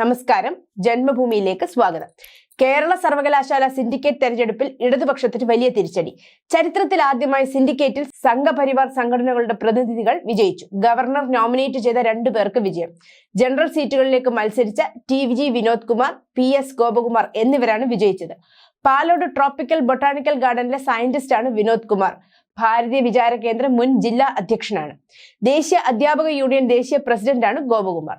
നമസ്കാരം. ജന്മഭൂമിയിലേക്ക് സ്വാഗതം. കേരള സർവകലാശാല സിൻഡിക്കേറ്റ് തെരഞ്ഞെടുപ്പിൽ ഇടതുപക്ഷത്തിന് വലിയ തിരിച്ചടി. ചരിത്രത്തിൽ ആദ്യമായി സിൻഡിക്കേറ്റിൽ സംഘപരിവാർ സംഘടനകളുടെ പ്രതിനിധികൾ വിജയിച്ചു. ഗവർണർ നോമിനേറ്റ് ചെയ്ത രണ്ടു പേർക്ക് വിജയം. ജനറൽ സീറ്റുകളിലേക്ക് മത്സരിച്ച T G Vinod Kumar P S Gopakumar എന്നിവരാണ് വിജയിച്ചത്. പാലോട് ട്രോപ്പിക്കൽ ബൊട്ടാണിക്കൽ ഗാർഡനിലെ സയന്റിസ്റ്റാണ് വിനോദ് കുമാർ. ഭാരതീയ വിചാര കേന്ദ്രം മുൻ ജില്ലാ അധ്യക്ഷനാണ്. ദേശീയ അധ്യാപക യൂണിയൻ ദേശീയ പ്രസിഡന്റാണ് ഗോപകുമാർ.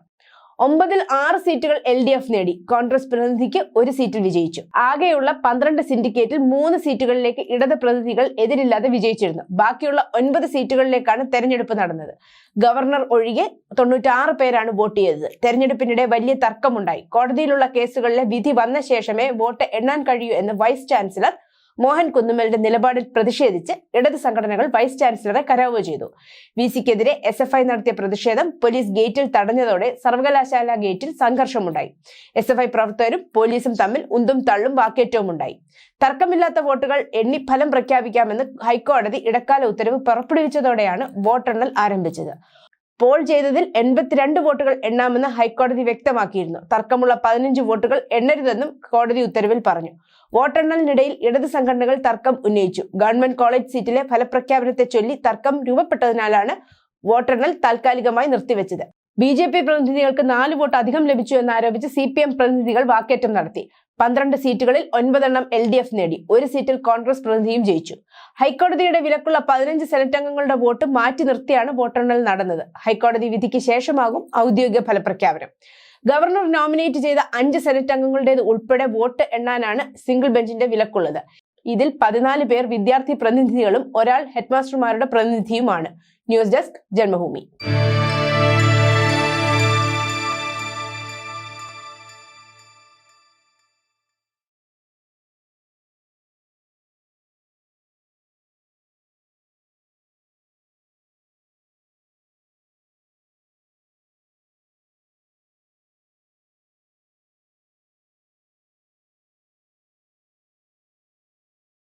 ഒമ്പതിൽ ആറ് സീറ്റുകൾ എൽ ഡി എഫ് നേടി. കോൺഗ്രസ് പ്രതിനിധിക്ക് ഒരു സീറ്റിൽ വിജയിച്ചു. ആകെയുള്ള പന്ത്രണ്ട് സിൻഡിക്കേറ്റിൽ മൂന്ന് സീറ്റുകളിലേക്ക് ഇടത് പ്രതിനിധികൾ എതിരില്ലാതെ വിജയിച്ചിരുന്നു. ബാക്കിയുള്ള ഒൻപത് സീറ്റുകളിലേക്കാണ് തെരഞ്ഞെടുപ്പ് നടന്നത്. ഗവർണർ ഒഴികെ തൊണ്ണൂറ്റാറ് പേരാണ് വോട്ട് ചെയ്തത്. തെരഞ്ഞെടുപ്പിനിടെ വലിയ തർക്കമുണ്ടായി. കോടതിയിലുള്ള കേസുകളിലെ വിധി വന്ന ശേഷമേ വോട്ട് എണ്ണാൻ കഴിയൂ എന്ന് വൈസ് ചാൻസലർ മോഹൻ കുന്നുമലിന്റെ നിലപാടിൽ പ്രതിഷേധിച്ച് ഇടത് സംഘടനകൾ വൈസ് ചാൻസലറെ കരാവ് ചെയ്തു. വി സിക്കെതിരെ എസ് എഫ് ഐ നടത്തിയ പ്രതിഷേധം പോലീസ് ഗേറ്റിൽ തടഞ്ഞതോടെ സർവകലാശാല ഗേറ്റിൽ സംഘർഷമുണ്ടായി. എസ് എഫ് ഐ പ്രവർത്തകരും പോലീസും തമ്മിൽ ഉന്തും തള്ളും വാക്കേറ്റവും ഉണ്ടായി തർക്കമില്ലാത്ത വോട്ടുകൾ എണ്ണി ഫലം പ്രഖ്യാപിക്കാമെന്ന് ഹൈക്കോടതി ഇടക്കാല ഉത്തരവ് പുറപ്പെടുവിച്ചതോടെയാണ് വോട്ടെണ്ണൽ ആരംഭിച്ചത്. പോൾ ചെയ്തതിൽ എൺപത്തിരണ്ട് വോട്ടുകൾ എണ്ണാമെന്ന് ഹൈക്കോടതി വ്യക്തമാക്കിയിരുന്നു. തർക്കമുള്ള പതിനഞ്ച് വോട്ടുകൾ എണ്ണരുതെന്നും കോടതി ഉത്തരവിൽ പറഞ്ഞു. വോട്ടെണ്ണലിനിടയിൽ ഇടത് സംഘടനകൾ തർക്കം ഉന്നയിച്ചു. ഗവൺമെന്റ് കോളേജ് സീറ്റിലെ ഫലപ്രഖ്യാപനത്തെ ചൊല്ലി തർക്കം രൂപപ്പെട്ടതിനാലാണ് വോട്ടെണ്ണൽ താൽക്കാലികമായി നിർത്തിവെച്ചത്. ബി ജെ പി പ്രതിനിധികൾക്ക് നാല് വോട്ട് അധികം ലഭിച്ചു എന്നാരോപിച്ച് സി പി എം പ്രതിനിധികൾ വാക്കേറ്റം നടത്തി. പന്ത്രണ്ട് സീറ്റുകളിൽ ഒൻപതെണ്ണം എൽ ഡി എഫ് നേടി. ഒരു സീറ്റിൽ കോൺഗ്രസ് പ്രതിനിധിയും ജയിച്ചു. ഹൈക്കോടതിയുടെ വിലക്കുള്ള പതിനഞ്ച് സെനറ്റ് അംഗങ്ങളുടെ വോട്ട് മാറ്റി നിർത്തിയാണ് വോട്ടെണ്ണൽ നടന്നത്. ഹൈക്കോടതി വിധിക്ക് ശേഷമാകും ഔദ്യോഗിക ഫലപ്രഖ്യാപനം. ഗവർണർ നോമിനേറ്റ് ചെയ്ത അഞ്ച് സെനറ്റ് അംഗങ്ങളുടേത് ഉൾപ്പെടെ വോട്ട് എണ്ണാനാണ് സിംഗിൾ ബെഞ്ചിന്റെ വിലക്കുള്ളത്. ഇതിൽ പതിനാല് പേർ വിദ്യാർത്ഥി പ്രതിനിധികളും ഒരാൾ ഹെഡ്മാസ്റ്റർമാരുടെ പ്രതിനിധിയുമാണ്. News desk Janmabhumi.